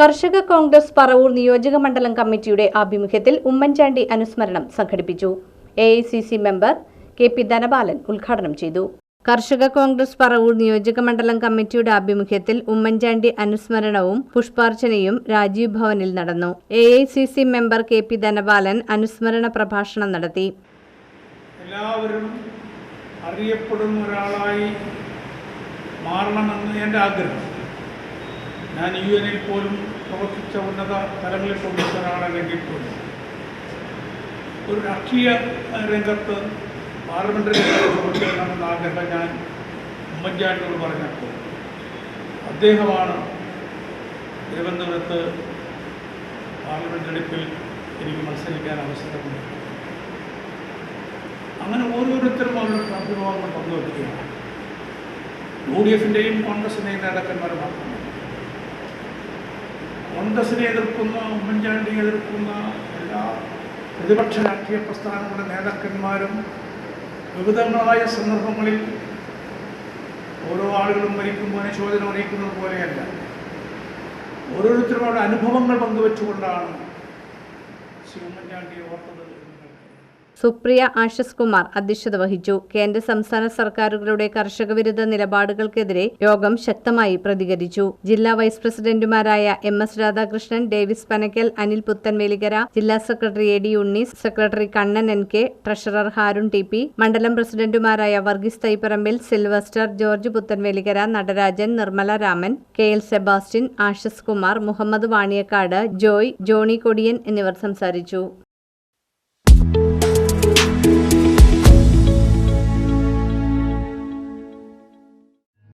കർഷക കോൺഗ്രസ് പറവൂർ നിയോജക മണ്ഡലം കമ്മിറ്റിയുടെ ആഭിമുഖ്യത്തിൽ ഉമ്മൻചാണ്ടി അനുസ്മരണം സംഘടിപ്പിച്ചു. A member K P Dhanapalan ഉദ്ഘാടനം ചെയ്തു. കർഷക കോൺഗ്രസ് പറവൂർ നിയോജക മണ്ഡലം കമ്മിറ്റിയുടെ ആഭിമുഖ്യത്തിൽ ഉമ്മൻചാണ്ടി അനുസ്മരണവും പുഷ്പാർച്ചനയും രാജീവ് ഭവനിൽ നടന്നു. A member K P Dhanapalan അനുസ്മരണ പ്രഭാഷണം നടത്തി. എല്ലാവരും അറിയപ്പെടുന്ന ഒരാളായി മാറണമെന്ന് എന്റെ ആഗ്രഹം. ഞാൻ യു എനിൽ പോലും പ്രവർത്തിച്ച ഉന്നത തലങ്ങളിൽ പ്രവർത്തിച്ച ഒരാളല്ലെങ്കിൽ പോലും ഒരു രാഷ്ട്രീയ രംഗത്ത് പാർലമെന്ററി രംഗത്ത് പ്രവർത്തിക്കണമെന്ന ആഗ്രഹം ഞാൻ ഉമ്മൻചാണ്ടിയോട് പറഞ്ഞപ്പോൾ അദ്ദേഹമാണ് തിരുവനന്തപുരത്ത് പാർലമെന്റ് എടുപ്പിൽ എനിക്ക് മത്സരിക്കാൻ അവസരമുണ്ട് അങ്ങനെ ഓരോരുത്തരും അവരുടെ അഭിമുഖങ്ങൾ പങ്കുവയ്ക്കുകയാണ് യു ഡി എഫിന്റെയും കോൺഗ്രസിന്റെയും നേതാക്കന്മാർ മാത്രമല്ല കോൺഗ്രസിനെ എതിർക്കുന്ന ഉമ്മൻചാണ്ടിയെ എതിർക്കുന്ന എല്ലാ പ്രതിപക്ഷ രാഷ്ട്രീയ പ്രസ്ഥാനങ്ങളുടെ നേതാക്കന്മാരും വിവിധങ്ങളായ സന്ദർഭങ്ങളിൽ ഓരോ ആളുകളും മരിക്കുമ്പോൾ അനുശോചനം അറിയിക്കുന്നത് പോലെയല്ല ഓരോരുത്തരും അവരുടെ അനുഭവങ്ങൾ പങ്കുവെച്ചുകൊണ്ടാണ് ശ്രീ ഉമ്മൻചാണ്ടിയെ ഓർത്തത്. സുപ്രിയ ആശിസ് കുമാർ അധ്യക്ഷത വഹിച്ചു. കേന്ദ്ര സംസ്ഥാന സർക്കാരുകളുടെ കർഷക വിരുദ്ധ നിലപാടുകൾക്കെതിരെ യോഗം ശക്തമായി പ്രതികരിച്ചു. ജില്ലാ വൈസ് പ്രസിഡന്റുമാരായ M S Radhakrishnan Davis Panakkal Anil Puthenvelikara ജില്ലാ secretary A D Unnis secretary Kannan N K treasurer Haroon T P മണ്ഡലം പ്രസിഡന്റുമാരായ Varghese Thaiparambil Sylvester George Puthenvelikara Natarajan Nirmala Raman K L Sebastian Ashis Kumar Muhammad Vaniyakkad Joy Johnny Kodiyan എന്നിവർ സംസാരിച്ചു.